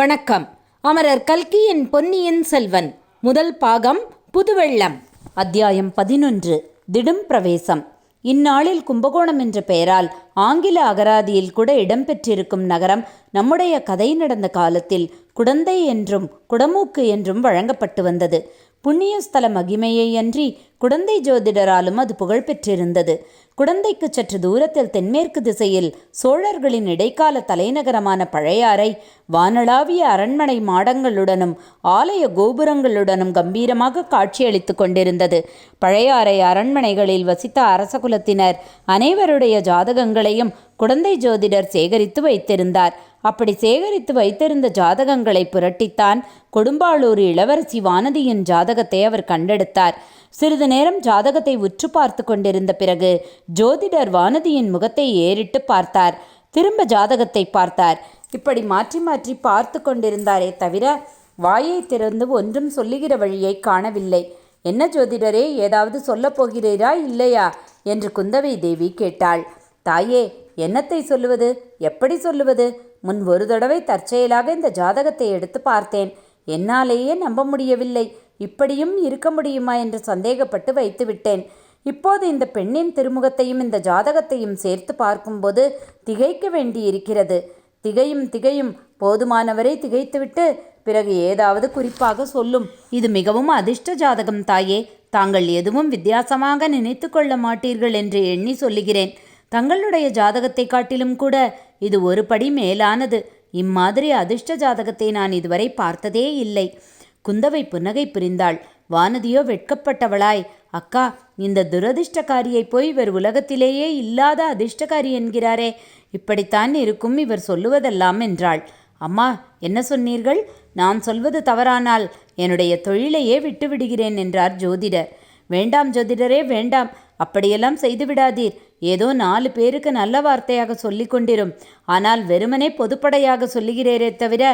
வணக்கம். அமரர் கல்கியின் பொன்னியின் செல்வன். முதல் பாகம் புதுவெள்ளம். அத்தியாயம் பதினொன்று திடும் பிரவேசம். இந்நாளில் கும்பகோணம் என்ற பெயரால் ஆங்கில அகராதியில் கூட இடம்பெற்றிருக்கும் நகரம் நம்முடைய கதை நடந்த காலத்தில் குடந்தை என்றும் குடமூக்கு என்றும் வழங்கப்பட்டு வந்தது. புண்ணியஸ்தல மகிமையை அன்றி குடந்தை ஜோதிடராலும் அது புகழ் பெற்றிருந்தது. குடந்தைக்கு சற்று தூரத்தில் தென்மேற்கு திசையில் சோழர்களின் இடைக்கால தலைநகரமான பழையாறை வானளாவிய அரண்மனை மாடங்களுடனும் ஆலய கோபுரங்களுடனும் கம்பீரமாக காட்சியளித்து கொண்டிருந்தது. பழையாறை அரண்மனைகளில் வசித்த அரசகுலத்தினர் அனைவருடைய ஜாதகங்களையும் குடந்தை ஜோதிடர் சேகரித்து வைத்திருந்தார். அப்படி சேகரித்து வைத்திருந்த ஜாதகங்களை புரட்டித்தான் கொடும்பாளூர் இளவரசி வானதியின் ஜாதகத்தை அவர் கண்டெடுத்தார். சிறிது நேரம் ஜாதகத்தை உற்று பார்த்து கொண்டிருந்த பிறகு ஜோதிடர் வானதியின் முகத்தை ஏறிட்டு பார்த்தார். திரும்ப ஜாதகத்தை பார்த்தார். இப்படி மாற்றி மாற்றி பார்த்து கொண்டிருந்தாரே தவிர வாயை திறந்து ஒன்றும் சொல்லுகிற வழியை காணவில்லை. என்ன ஜோதிடரே ஏதாவது சொல்லப் போகிறீரா இல்லையா? என்று குந்தவை தேவி கேட்டாள். தாயே என்னத்தை சொல்லுவது? எப்படி சொல்லுவது? முன் ஒரு தடவை தற்செயலாக இந்த ஜாதகத்தை எடுத்து பார்த்தேன். என்னாலேயே நம்ப முடியவில்லை. இப்படியும் இருக்க முடியுமா என்று சந்தேகப்பட்டு வைத்துவிட்டேன் இப்போது இந்த பெண்ணின் திருமுகத்தையும் இந்த ஜாதகத்தையும் சேர்த்து பார்க்கும்போது திகைக்க வேண்டியிருக்கிறது. திகையும் திகையும் போதுமானவரை திகைத்துவிட்டு பிறகு ஏதாவது குறிப்பாக சொல்லும். இது மிகவும் அதிர்ஷ்ட ஜாதகம் தாயே. தாங்கள் எதுவும் வித்தியாசமாக நினைத்து கொள்ள மாட்டீர்கள் என்று எண்ணி சொல்லுகிறேன். தங்களுடைய ஜாதகத்தை காட்டிலும் கூட இது ஒரு படி மேலானது. இம்மாதிரி அதிர்ஷ்ட ஜாதகத்தை நான் இதுவரை பார்த்ததே இல்லை. குந்தவை புன்னகை புரிந்தாள். வானதியோ வெட்கப்பட்டவளாய். அக்கா இந்த துரதிர்ஷ்டக்காரியை போய் இவர் உலகத்திலேயே இல்லாத அதிர்ஷ்டக்காரி என்கிறாரே. இப்படித்தான் இருக்கும் இவர் சொல்லுவதெல்லாம் என்றாள். அம்மா என்ன சொன்னீர்கள்? நான் சொல்வது தவறானால் என்னுடைய தொழிலையே விட்டுவிடுகிறேன் என்றார் ஜோதிடர். வேண்டாம் ஜோதிடரே வேண்டாம். அப்படியெல்லாம் செய்து விடாதீர். ஏதோ நாலு பேருக்கு நல்ல வார்த்தையாக சொல்லி கொண்டிரும். ஆனால் வெறுமனே பொதுப்படையாக சொல்லுகிறேரே தவிர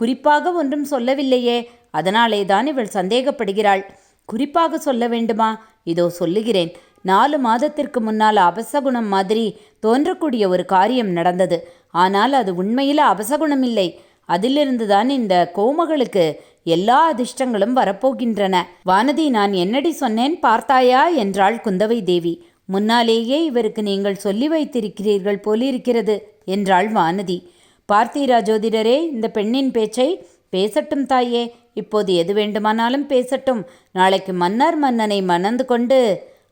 குறிப்பாக ஒன்றும் சொல்லவில்லையே. அதனாலே தான் இவள் சந்தேகப்படுகிறாள். குறிப்பாக சொல்ல வேண்டுமா? இதோ சொல்லுகிறேன். நாலு மாதத்திற்கு முன்னால் அபசகுணம் மாதிரி தோன்றக்கூடிய ஒரு காரியம் நடந்தது. ஆனால் அது உண்மையில் அபசகுணம் இல்லை அதிலிருந்து தான் இந்த கோமகளுக்கு எல்லா அதிர்ஷ்டங்களும் வரப்போகின்றன. வானதி நான் என்னடி சொன்னேன்? பார்த்தாயா? என்றாள் குந்தவை தேவி. முன்னாலேயே இவருக்கு நீங்கள் சொல்லி வைத்திருக்கிறீர்கள் போலிருக்கிறது என்றாள் வானதி. பார்த்தீரா ஜோதிடரே இந்த பெண்ணின் பேச்சை பேசட்டும் தாயே. இப்போது எது வேண்டுமானாலும் பேசட்டும். நாளைக்கு மன்னர் மன்னனை மணந்து கொண்டு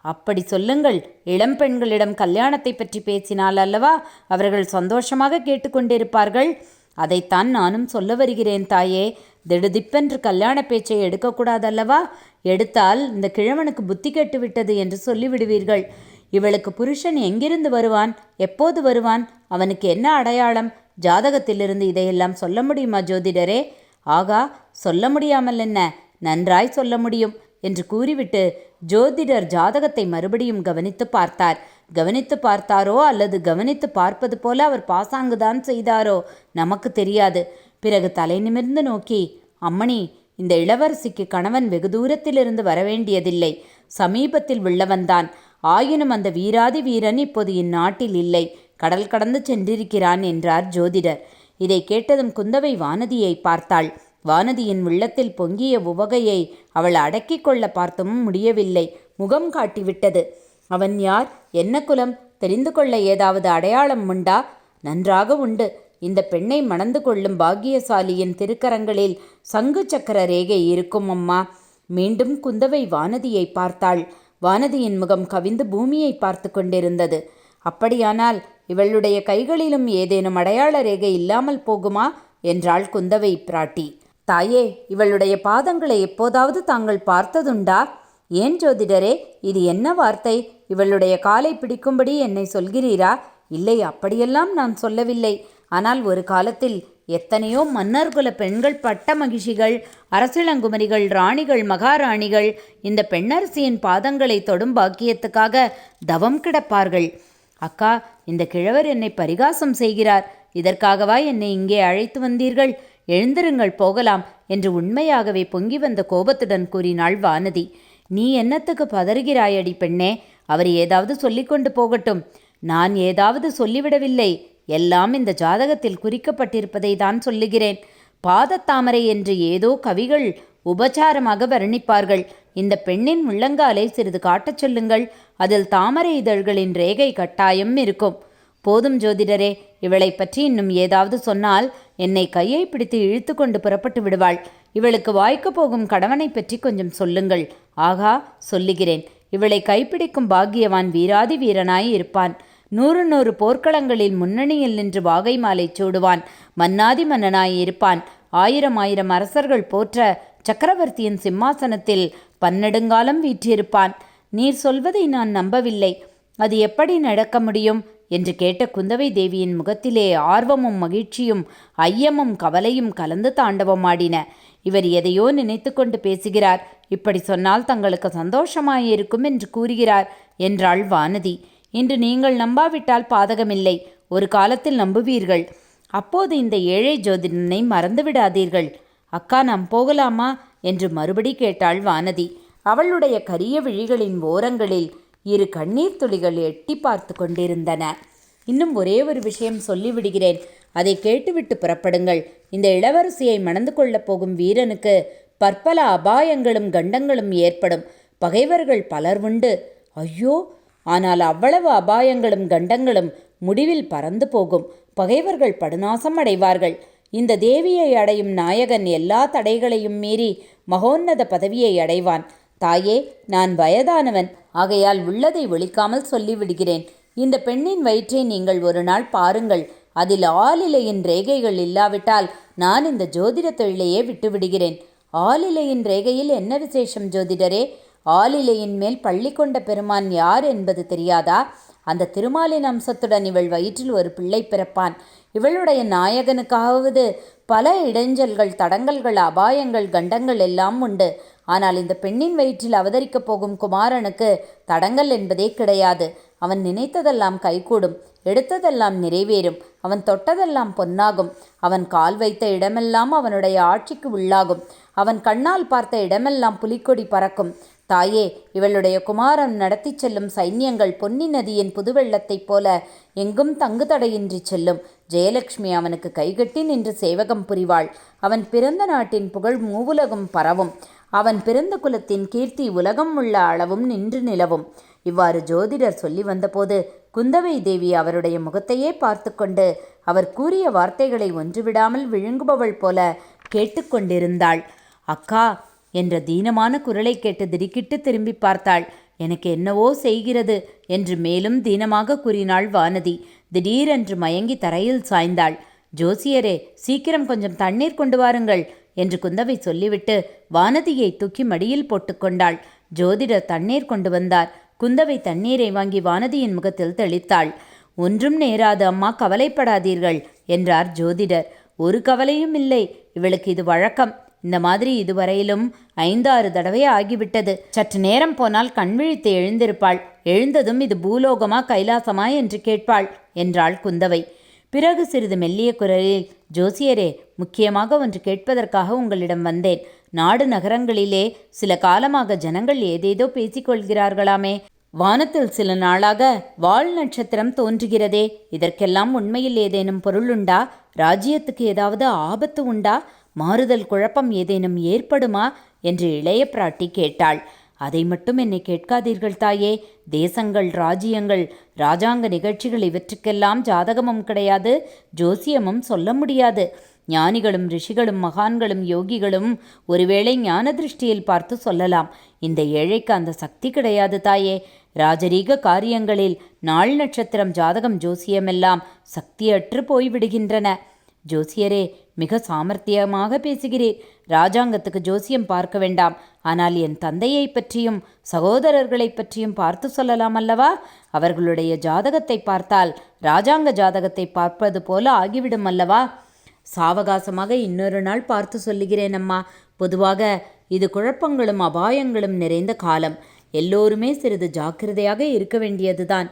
அப்படி சொல்லுங்கள். இளம் பெண்களிடம் கல்யாணத்தை பற்றி பேசினால் அல்லவா? அவர்கள் சந்தோஷமாக கேட்டுக்கொண்டிருப்பார்கள் அதைத்தான் நானும் சொல்ல வருகிறேன் தாயே. திடுதிப்பென்று கல்யாண பேச்சை எடுக்கக்கூடாதல்லவா? எடுத்தால் இந்த கிழவனுக்கு புத்தி கெட்டு விட்டது என்று சொல்லிவிடுவீர்கள். இவளுக்கு புருஷன் எங்கிருந்து வருவான்? எப்போது வருவான்? அவனுக்கு என்ன அடையாளம்? ஜாதகத்திலிருந்து இதையெல்லாம் சொல்ல முடியுமா ஜோதிடரே? ஆகா சொல்ல முடியாமல் என்ன? நன்றாய் சொல்ல முடியும் என்று கூறிவிட்டு ஜோதிடர் ஜாதகத்தை மறுபடியும் கவனித்து பார்த்தார். கவனித்து பார்த்தாரோ அல்லது கவனித்து பார்ப்பது போல அவர் பாசாங்குதான் செய்தாரோ நமக்கு தெரியாது. பிறகு தலை நிமிர்ந்து நோக்கி அம்மணி இந்த இளவரசிக்கு கணவன் வெகு தூரத்திலிருந்து வரவேண்டியதில்லை. சமீபத்தில் உள்ளவன்தான் ஆயினும் அந்த வீராதி வீரன் இப்போது இந்நாட்டில் இல்லை. கடல் கடந்து சென்றிருக்கிறான் என்றார் ஜோதிடர். இதை கேட்டதும் குந்தவை வானதியை பார்த்தாள். வானதியின் உள்ளத்தில் பொங்கிய உவகையை அவள் அடக்கிக் கொள்ள பார்த்தும் முடியவில்லை. முகம் காட்டிவிட்டது. அவன் யார்? என்ன குலம்? தெரிந்து கொள்ள ஏதாவது அடையாளம் உண்டா? நன்றாக உண்டு. இந்த பெண்ணை மணந்து கொள்ளும் பாக்கியசாலியின் திருக்கரங்களில் சங்கு சக்கர ரேகை இருக்கும் அம்மா. மீண்டும் குந்தவை வானதியை பார்த்தாள். வானதியின் முகம் கவிந்து பூமியை பார்த்து கொண்டிருந்தது. அப்படியானால் இவளுடைய கைகளிலும் ஏதேனும் அடையாள ரேகை இல்லாமல் போகுமா? என்றாள் குந்தவை பிராட்டி. தாயே இவளுடைய பாதங்களை எப்போதாவது தாங்கள் பார்த்ததுண்டா? ஏன் ஜோதிடரே இது என்ன வார்த்தை? இவளுடைய காலை பிடிக்கும்படி என்னை சொல்கிறீரா? இல்லை அப்படியெல்லாம் நான் சொல்லவில்லை. ஆனால் ஒரு காலத்தில் எத்தனையோ மன்னர்குல பெண்கள் பட்ட மகிழ்ச்சிகள் அரசிளங்குமரிகள் ராணிகள் மகாராணிகள் இந்த பெண்ணரசியின் பாதங்களை தொடும் பாக்கியத்துக்காக தவம் கிடப்பார்கள். அக்கா இந்த கிழவர் என்னை பரிகாசம் செய்கிறார். இதற்காகவா என்னை இங்கே அழைத்து வந்தீர்கள்? எழுந்திருங்கள் போகலாம் என்று உண்மையாகவே பொங்கி வந்த கோபத்துடன் கூறினாள் வானதி. நீ என்னத்துக்கு பதறுகிறாயடி பெண்ணே? அவர் ஏதாவது சொல்லிக்கொண்டு போகட்டும். நான் ஏதாவது சொல்லிவிடவில்லை. எல்லாம் இந்த ஜாதகத்தில் குறிக்கப்பட்டிருப்பதை தான் சொல்லுகிறேன். பாதத்தாமரை என்று ஏதோ கவிகள் உபச்சாரமாக வர்ணிப்பார்கள். இந்த பெண்ணின் முள்ளங்காலை சிறிது காட்டச் சொல்லுங்கள். அதில் தாமரை இதழ்களின் ரேகை கட்டாயம் இருக்கும். போதும் ஜோதிடரே இவளை பற்றி இன்னும் ஏதாவது சொன்னால் என்னை கையை பிடித்து இழுத்து கொண்டு புறப்பட்டு விடுவாள். இவளுக்கு வாய்க்கப் போகும் கடவனை பற்றி கொஞ்சம் சொல்லுங்கள். ஆகா சொல்லுகிறேன். இவளை கைப்பிடிக்கும் பாக்கியவான் வீராதி வீரனாய் இருப்பான். நூறு நூறு போர்க்களங்களில் முன்னணியில் நின்று வாகை மாலை சூடுவான். மன்னாதி மன்னனாயிருப்பான் ஆயிரம் ஆயிரம் அரசர்கள் போற்ற சக்கரவர்த்தியின் சிம்மாசனத்தில் பன்னெடுங்காலம் வீற்றிருப்பான். நீர் சொல்வதை நான் நம்பவில்லை. அது எப்படி நடக்க முடியும்? என்று கேட்ட குந்தவை தேவியின் முகத்திலே ஆர்வமும் மகிழ்ச்சியும் ஐயமும் கவலையும் கலந்து தாண்டவமாடின. இவர் எதையோ நினைத்து கொண்டு பேசுகிறார். இப்படி சொன்னால் தங்களுக்கு சந்தோஷமாயிருக்கும் என்று கூறுகிறார் என்றாள் வானதி. இன்று நீங்கள் நம்பாவிட்டால் பாதகமில்லை. ஒரு காலத்தில் நம்புவீர்கள். அப்போது இந்த ஏழை ஜோதிடனை மறந்து விடாதீர்கள் அக்கா நாம் போகலாமா? என்று மறுபடி கேட்டாள் வானதி. அவளுடைய கரிய விழிகளின் ஓரங்களில் இரு கண்ணீர் துளிகள் எட்டி பார்த்து கொண்டிருந்தன. இன்னும் ஒரே ஒரு விஷயம் சொல்லிவிடுகிறேன். அதை கேட்டுவிட்டு புறப்படுங்கள். இந்த இளவரசியை மணந்து கொள்ளப் போகும் வீரனுக்கு பற்பல அபாயங்களும் கண்டங்களும் ஏற்படும். பகைவர்கள் பலர் உண்டு. ஐயோ ஆனால் அவ்வளவு அபாயங்களும் கண்டங்களும் முடிவில் பறந்து போகும். பகைவர்கள் படுநாசம் அடைவார்கள். இந்த தேவியை அடையும் நாயகன் எல்லா தடைகளையும் மீறி மகோன்னத பதவியை அடைவான். தாயே நான் வயதானவன். ஆகையால் உள்ளதை ஒழிக்காமல் சொல்லிவிடுகிறேன். இந்த பெண்ணின் வயிற்றை நீங்கள் ஒரு நாள் பாருங்கள். அதில் ஆளிலையின் ரேகைகள் இல்லாவிட்டால் நான் இந்த ஜோதிட தொழிலையே விட்டுவிடுகிறேன். ஆளிலையின் ரேகையில் என்ன விசேஷம் ஜோதிடரே? ஆலிலையின் மேல் பள்ளி கொண்ட பெருமான் யார் என்பது தெரியாதா? அந்த திருமாலின் அம்சத்துடன் இவள் வயிற்றில் ஒரு பிள்ளை பிறப்பான். இவளுடைய நாயகனுக்காவது பல இடைஞ்சல்கள் தடங்கல்கள் அபாயங்கள் கண்டங்கள் எல்லாம் உண்டு. ஆனால் இந்த பெண்ணின் வயிற்றில் அவதரிக்கப் போகும் குமாரனுக்கு தடங்கல் என்பதே கிடையாது. அவன் நினைத்ததெல்லாம் கைகூடும் எடுத்ததெல்லாம் நிறைவேறும் அவன் தொட்டதெல்லாம் பொன்னாகும். அவன் கால் வைத்த இடமெல்லாம் அவனுடைய ஆட்சிக்கு உள்ளாகும். அவன் கண்ணால் பார்த்த இடமெல்லாம் புலிக்கொடி பறக்கும். தாயே இவளுடைய குமாரன் நடத்திச் செல்லும் சைன்யங்கள் பொன்னி நதியின் புதுவெள்ளத்தைப் போல எங்கும் தங்கு தடையின்றி செல்லும். ஜெயலட்சுமி அவனுக்கு கைகட்டி நின்று சேவகம் புரிவாள். அவன் பிறந்த நாட்டின் புகழ் மூவுலகம் பரவும். அவன் பிறந்த குலத்தின் கீர்த்தி உலகம் உள்ள அளவும் நின்று நிலவும். இவ்வாறு ஜோதிடர் சொல்லி வந்தபோது குந்தவை தேவி அவருடைய முகத்தையே பார்த்து கொண்டு அவர் கூறிய வார்த்தைகளை ஒன்றுவிடாமல் விழுங்குபவள் போல கேட்டுக்கொண்டிருந்தாள் அக்கா என்ற தீனமான குரலை கேட்டு திடுக்கிட்டு திரும்பி பார்த்தாள். எனக்கு என்னவோ செய்கிறது என்று மேலும் தீனமாக கூறினாள் வானதி. திடீரென்று மயங்கி தரையில் சாய்ந்தாள். ஜோசியரே சீக்கிரம் கொஞ்சம் தண்ணீர் கொண்டு வாருங்கள் என்று குந்தவை சொல்லிவிட்டு வானதியை தூக்கி மடியில் போட்டுக்கொண்டாள் ஜோதிடர் தண்ணீர் கொண்டு வந்தார். குந்தவை தண்ணீரை வாங்கி வானதியின் முகத்தில் தெளித்தாள். ஒன்றும் நேராது அம்மா கவலைப்படாதீர்கள் என்றார் ஜோதிடர். ஒரு கவலையும் இல்லை. இவளுக்கு இது வழக்கம். இந்த மாதிரி இதுவரையிலும் ஐந்தாறு தடவை ஆகிவிட்டது. சற்று நேரம் போனால் கண் விழித்து எழுந்திருப்பாள். எழுந்ததும் இது பூலோகமா கைலாசமா என்று கேட்பாள் என்றாள் குந்தவை. பிறகு சிறிது மெல்லிய குரலில் ஜோசியரே முக்கியமாக ஒன்று கேட்பதற்காக உங்களிடம் வந்தேன். நாடு நகரங்களிலே சில காலமாக ஜனங்கள் ஏதேதோ பேசிக்கொள்கிறார்களாமே வானத்தில் சில நாளாக வால் நட்சத்திரம் தோன்றுகிறதே. இதற்கெல்லாம் உண்மையில் ஏதேனும் பொருள் உண்டா? ராஜ்யத்துக்கு ஏதாவது ஆபத்து உண்டா? மாறுதல் குழப்பம் ஏதேனும் ஏற்படுமா? என்று இளைய பிராட்டி கேட்டாள். அதை மட்டும் என்னை கேட்காதீர்கள் தாயே. தேசங்கள் ராஜ்யங்கள் ராஜாங்க நிகழ்ச்சிகள் இவற்றுக்கெல்லாம் ஜாதகமும் கிடையாது. ஜோசியமும் சொல்ல முடியாது. ஞானிகளும் ரிஷிகளும் மகான்களும் யோகிகளும் ஒருவேளை ஞான திருஷ்டியில் பார்த்து சொல்லலாம். இந்த ஏழைக்கு அந்த சக்தி கிடையாது தாயே. ராஜரீக காரியங்களில் நாள் நட்சத்திரம் ஜாதகம் ஜோசியமெல்லாம் சக்தியற்று போய்விடுகின்றன. ஜோசியரே மிக சாமர்த்தியமாக பேசுகிறீர். ராஜாங்கத்துக்கு ஜோசியம் பார்க்க வேண்டாம். ஆனால் என் தந்தையை பற்றியும் சகோதரர்களை பற்றியும் பார்த்து சொல்லலாம் அல்லவா? அவர்களுடைய ஜாதகத்தை பார்த்தால் ராஜாங்க ஜாதகத்தை பார்ப்பது போல ஆகிவிடும் அல்லவா? சாவகாசமாக இன்னொரு நாள் பார்த்து சொல்லுகிறேன் அம்மா. பொதுவாக இது குழப்பங்களும் அபாயங்களும் நிறைந்த காலம். எல்லோருமே சிறிது ஜாக்கிரதையாக இருக்க வேண்டியதுதான்.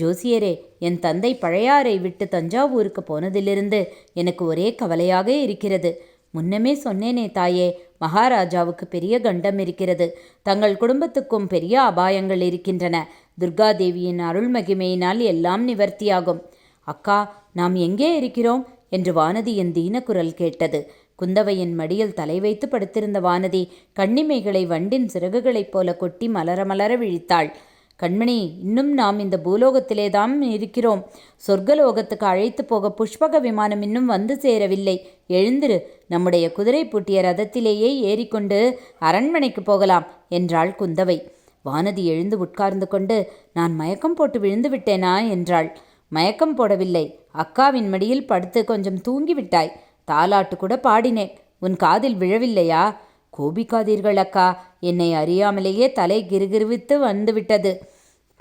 ஜோசியரே என் தந்தை பழையாறை விட்டு தஞ்சாவூருக்கு போனதிலிருந்து எனக்கு ஒரே கவலையாக இருக்கிறது. முன்னமே சொன்னேனே தாயே மகாராஜாவுக்கு பெரிய கண்டம் இருக்கிறது. தங்கள் குடும்பத்துக்கும் பெரிய அபாயங்கள் இருக்கின்றன. துர்காதேவியின் அருள் மகிமையினால் எல்லாம் நிவர்த்தியாகும். அக்கா நாம் எங்கே இருக்கிறோம்? என்று வானதியின் தீனக்குரல் கேட்டது. குந்தவையின் மடியில் தலை வைத்து படுத்திருந்த வானதி கண்ணிமைகளை வண்டின் சிறகுகளைப் போல கொட்டி மலர மலர விழித்தாள். கண்மணி இன்னும் நாம் இந்த பூலோகத்திலே தான் இருக்கிறோம். சொர்க்கலோகத்துக்கு அழைத்து போக புஷ்பக விமானம் இன்னும் வந்து சேரவில்லை. எழுந்திரு நம்முடைய குதிரை பூட்டிய ரதத்திலேயே ஏறிக்கொண்டு அரண்மனைக்கு போகலாம் என்றாள் குந்தவை. வானதி எழுந்து உட்கார்ந்து கொண்டு நான் மயக்கம் போட்டு விழுந்து விட்டேனா? என்றாள். மயக்கம் போடவில்லை. அக்காவின் மடியில் படுத்து கொஞ்சம் தூங்கிவிட்டாய். தாலாட்டு கூட பாடினேன். உன் காதில் விழவில்லையா? கோபிக்காதீர்கள் அக்கா. என்னை அறியாமலேயே தலை கிருகிருவித்து வந்துவிட்டது.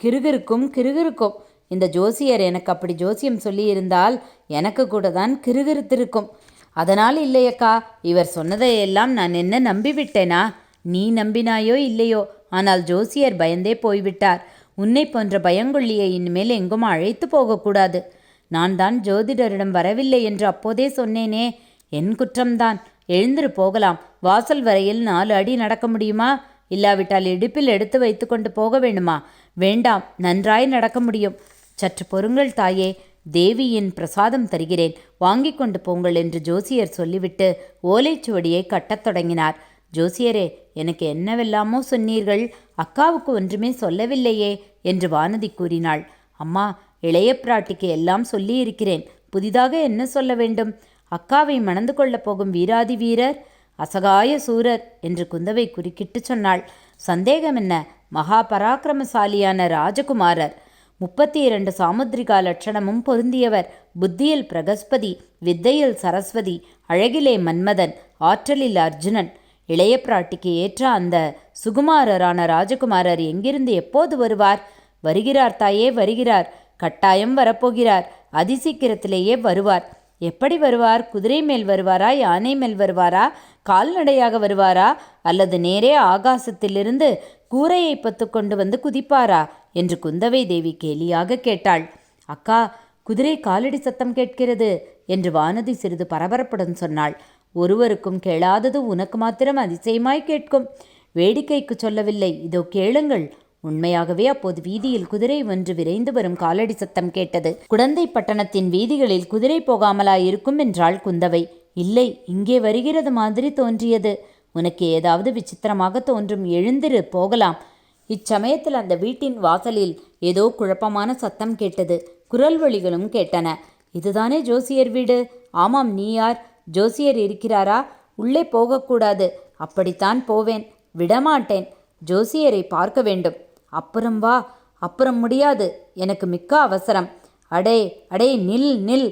கிருகிருக்கும் கிருகிருக்கும். இந்த ஜோசியர் எனக்கு அப்படி ஜோசியம் சொல்லியிருந்தால் எனக்கு கூட தான் கிருகிருத்திருக்கும். அதனால் இல்லையக்கா இவர் சொன்னதையெல்லாம் நான் என்ன நம்பிவிட்டேனா? நீ நம்பினாயோ இல்லையோ? ஆனால் ஜோசியர் பயந்தே போய்விட்டார். உன்னை போன்ற பயங்கொள்ளியை இனிமேல் எங்கும் அழைத்து போகக்கூடாது? நான் தான் ஜோதிடரிடம் வரவில்லை என்று அப்போதே சொன்னேனே. என் குற்றம்தான். எழுந்திரு போகலாம். வாசல் வரையில் நாலு அடி நடக்க முடியுமா? இல்லாவிட்டால் இடுப்பில் எடுத்து வைத்துக்கொண்டு போக வேண்டுமா? வேண்டாம் நன்றாய் நடக்க முடியும். சற்று பொறுங்கள் தாயே தேவியின் பிரசாதம் தருகிறேன். வாங்கிக் கொண்டு போங்கள் என்று ஜோசியர் சொல்லிவிட்டு ஓலைச்சுவடியை கட்டத் தொடங்கினார். ஜோசியரே எனக்கு என்னவெல்லாமோ சொன்னீர்கள். அக்காவுக்கு ஒன்றுமே சொல்லவில்லையே என்று வானதி கூறினாள். அம்மா இளைய பிராட்டிக்கு எல்லாம் சொல்லியிருக்கிறேன். புதிதாக என்ன சொல்ல வேண்டும்? அக்காவை மணந்து கொள்ளப் போகும் வீராதி வீரர்? அசகாய சூரர் என்று குந்தவை குறுக்கிட்டு சொன்னாள். சந்தேகம் என்ன? மகா பராக்கிரமசாலியான ராஜகுமாரர். முப்பத்தி இரண்டு சாமுத்ரிகா லட்சணமும் பொருந்தியவர். புத்தியில் பிரகஸ்பதி வித்தையில் சரஸ்வதி அழகிலே மன்மதன் ஆற்றலில் அர்ஜுனன். இளைய பிராட்டிக்கு ஏற்ற அந்த சுகுமாரரான ராஜகுமாரர் எங்கிருந்து எப்போது வருவார்? வருகிறார் தாயே வருகிறார். கட்டாயம் வரப்போகிறார். அதிசீக்கிரத்திலேயே வருவார். எப்படி வருவார்? குதிரை மேல் வருவாரா? யானை மேல் வருவாரா? கால்நடையாக வருவாரா? அல்லது நேரே ஆகாசத்திலிருந்து கூரையை பத்து கொண்டு வந்து குதிப்பாரா? என்று குந்தவை தேவி கேலியாக கேட்டாள். அக்கா குதிரை காலடி சத்தம் கேட்கிறது என்று வானதி சிறிது பரபரப்புடன் சொன்னாள். ஒருவருக்கும் கேளாதது உனக்கு மாத்திரம் அதிசயமாய் கேட்கும். வேடிக்கைக்கு சொல்லவில்லை. இதோ கேளுங்கள். உண்மையாகவே அப்போது வீதியில் குதிரை ஒன்று விரைந்து வரும் காலடி சத்தம் கேட்டது. குடந்தை பட்டணத்தின் வீதிகளில் குதிரை போகாமலா இருக்கும் என்றாள் குந்தவை. இல்லை இங்கே வருகிறது மாதிரி தோன்றியது. உனக்கு ஏதாவது விசித்திரமாக தோன்றும் எழுந்திரு போகலாம். இச்சமயத்தில் அந்த வீட்டின் வாசலில் ஏதோ குழப்பமான சத்தம் கேட்டது. குரல் வழிகளும் கேட்டன. இதுதானே ஜோசியர் வீடு? ஆமாம் நீ யார்? ஜோசியர் இருக்கிறாரா? உள்ளே போகக்கூடாது. அப்படித்தான் போவேன். விடமாட்டேன். ஜோசியரை பார்க்க வேண்டும். அப்புறம் வா அப்புறம் முடியாது. எனக்கு மிக்க அவசரம். அடே அடே நில் நில்.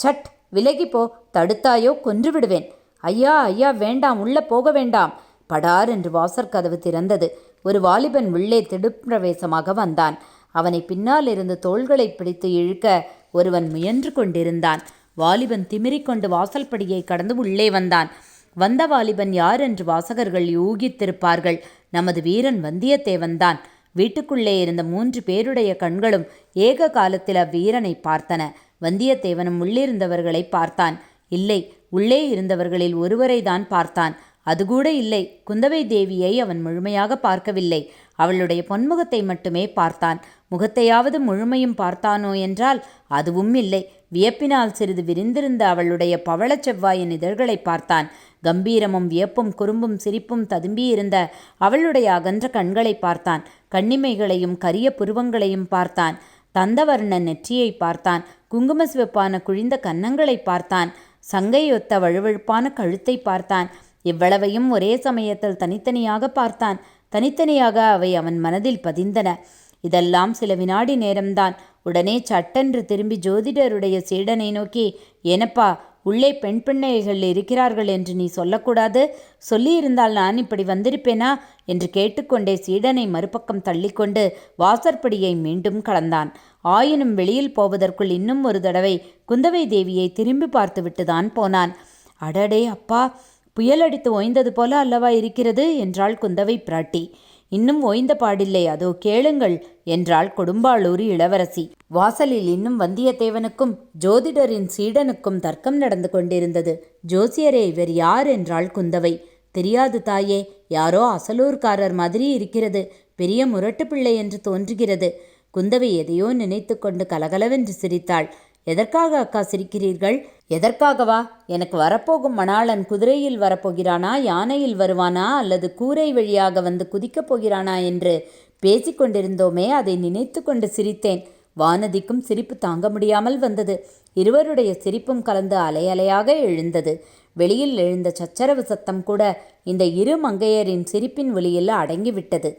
சட் விலகிப்போ தடுத்தாயோ கொன்று விடுவேன். ஐயா ஐயா வேண்டாம் உள்ளே போக வேண்டாம். படார் என்று வாசற் கதவு திறந்தது. ஒரு வாலிபன் உள்ளே திடுப்பிரவேசமாக வந்தான். அவனை பின்னால் இருந்து தோள்களை பிடித்து இழுக்க ஒருவன் முயன்று கொண்டிருந்தான். வாலிபன் திமிரிக்கொண்டு வாசல்படியை கடந்து உள்ளே வந்தான். வந்த வாலிபன் யார் என்று வாசகர்கள் யூகித்திருப்பார்கள். நமது வீரன் வந்தியத்தேவன்தான் வீட்டுக்குள்ளே இருந்த மூன்று பேருடைய கண்களும் ஏக காலத்தில் அவ்வீரனை பார்த்தன. வந்தியத்தேவனும் உள்ளிருந்தவர்களை பார்த்தான். இல்லை உள்ளே இருந்தவர்களில் ஒருவரை தான் பார்த்தான். அதுகூட இல்லை குந்தவை தேவியை அவன் முழுமையாக பார்க்கவில்லை. அவளுடைய பொன்முகத்தை மட்டுமே பார்த்தான். முகத்தையாவது முழுமையும் பார்த்தானோ என்றால் அதுவும் இல்லை. வியப்பினால் சிறிது விரிந்திருந்த அவளுடைய பவளச் செவ்வாயின் இதழ்களை பார்த்தான். கம்பீரமும் வியப்பும் குறும்பும் சிரிப்பும் ததும்பியிருந்த அவளுடைய அகன்ற கண்களை பார்த்தான். கண்ணிமைகளையும் கரிய புருவங்களையும் பார்த்தான். தந்தவர்ண நெற்றியை பார்த்தான். குங்கும சிவப்பான குழிந்த கன்னங்களை பார்த்தான். சங்கையொத்த வழுவழுப்பான கழுத்தை பார்த்தான். இவ்வளவையும் ஒரே சமயத்தில் தனித்தனியாக பார்த்தான். தனித்தனியாக அவை அவன் மனதில் பதிந்தன. இதெல்லாம் சில வினாடி நேரம்தான். உடனே சட்டென்று திரும்பி ஜோதிடருடைய சீடனை நோக்கி ஏனப்பா உள்ளே பெண் பிள்ளைகள் இருக்கிறார்கள் என்று நீ சொல்லக்கூடாது. சொல்லியிருந்தால் நான் இப்படி வந்திருப்பேனா? என்று கேட்டுக்கொண்டே சீடனை மறுபக்கம் தள்ளிக்கொண்டு வாசற்படியை மீண்டும் கலந்தான் ஆயினும் வெளியில் போவதற்குள் இன்னும் ஒரு தடவை குந்தவை தேவியை திரும்பி பார்த்துவிட்டுதான் போனான். அடடே அப்பா புயலடித்து ஓய்ந்தது போல அல்லவா இருக்கிறது? என்றாள் குந்தவை பிராட்டி. இன்னும் ஓய்ந்த பாடில்லை. அதோ கேளுங்கள் என்றாள் கொடும்பாளூர் இளவரசி. வாசலில் இன்னும் வந்தியத்தேவனுக்கும் ஜோதிடரின் சீடனுக்கும் தர்க்கம் நடந்து கொண்டிருந்தது. ஜோசியரே இவர் யார் என்றாள் குந்தவை. தெரியாது தாயே யாரோ அசலூர்காரர் மாதிரி இருக்கிறது. பெரிய முரட்டு பிள்ளை என்று தோன்றுகிறது. குந்தவை எதையோ நினைத்து கொண்டு கலகலவென்று சிரித்தாள். எதற்காக அக்கா சிரிக்கிறீர்கள்? எதற்காகவா? எனக்கு வரப்போகும் மணாளன் குதிரையில் வரப்போகிறானா யானையில் வருவானா அல்லது கூரை வழியாக வந்து குதிக்கப் போகிறானா என்று பேசிக்கொண்டிருந்தோமே அதை நினைத்து கொண்டு சிரித்தேன். வானதிக்கும் சிரிப்பு தாங்க முடியாமல் வந்தது. இருவருடைய சிரிப்பும் கலந்து அலையலையாக எழுந்தது. வெளியில் எழுந்த சச்சரவு சத்தம் கூட இந்த இரு மங்கையரின் சிரிப்பின் ஒளியில் அடங்கிவிட்டது.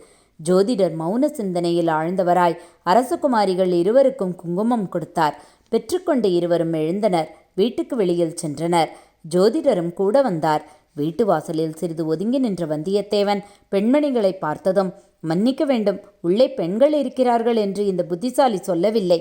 ஜோதிடர் மௌன சிந்தனையில் ஆழ்ந்தவராய் அரசகுமாரிகள் இருவருக்கும் குங்குமம் கொடுத்தார். பெற்றுக்கொண்டு இருவரும் எழுந்தனர். வீட்டுக்கு வெளியில் சென்றனர். ஜோதிடரும் கூட வந்தார். வீட்டு வாசலில் சிறிது ஒதுங்கி நின்ற வந்தியத்தேவன் பெண்மணிகளை பார்த்ததும் மன்னிக்க வேண்டும். உள்ளே பெண்கள் இருக்கிறார்கள் என்று இந்த புத்திசாலி சொல்லவில்லை.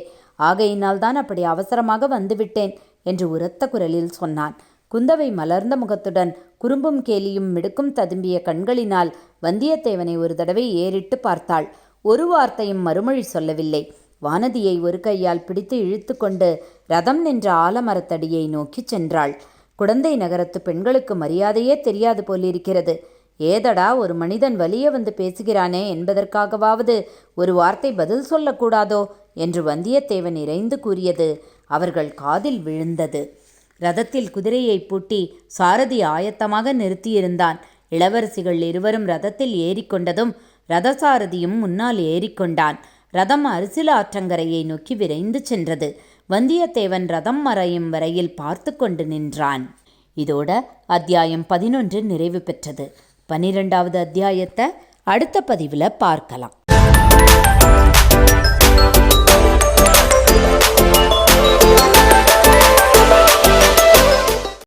ஆகையினால் தான் அப்படி அவசரமாக வந்துவிட்டேன் என்று உரத்த குரலில் சொன்னான். குந்தவை மலர்ந்த முகத்துடன் குறும்பும் கேலியும் மிடுக்கும் ததும்பிய கண்களினால் வந்தியத்தேவனை ஒரு தடவை ஏறிட்டு பார்த்தாள். ஒரு வார்த்தையும் மறுமொழி சொல்லவில்லை. வானதியை ஒரு கையால் பிடித்து இழுத்து கொண்டு ரதம் நின்ற ஆலமரத்தடியை நோக்கிச் சென்றாள். குடந்தை நகரத்து பெண்களுக்கு மரியாதையே தெரியாது போலிருக்கிறது. ஏதடா ஒரு மனிதன் வலிய வந்து பேசுகிறானே என்பதற்காகவாவது ஒரு வார்த்தை பதில் சொல்லக்கூடாதோ? என்று வந்தியத்தேவன் இறைந்து கூறியது அவர்கள் காதில் விழுந்தது. ரதத்தில் குதிரையை பூட்டி சாரதி ஆயத்தமாக நிறுத்தியிருந்தான். இளவரசிகள் இருவரும் ரதத்தில் ஏறிக்கொண்டதும் ரதசாரதியும் முன்னால் ஏறிக்கொண்டான். ரதம் அரிசில ஆற்றங்கரையை நோக்கி விரைந்து சென்றது. வந்தியத்தேவன் ரதம் மறையும் வரையில் பார்த்து கொண்டு நின்றான். இதோட அத்தியாயம் பதினொன்று நிறைவு பெற்றது. பனிரெண்டாவது அத்தியாயத்தை அடுத்த பதிவில் பார்க்கலாம்.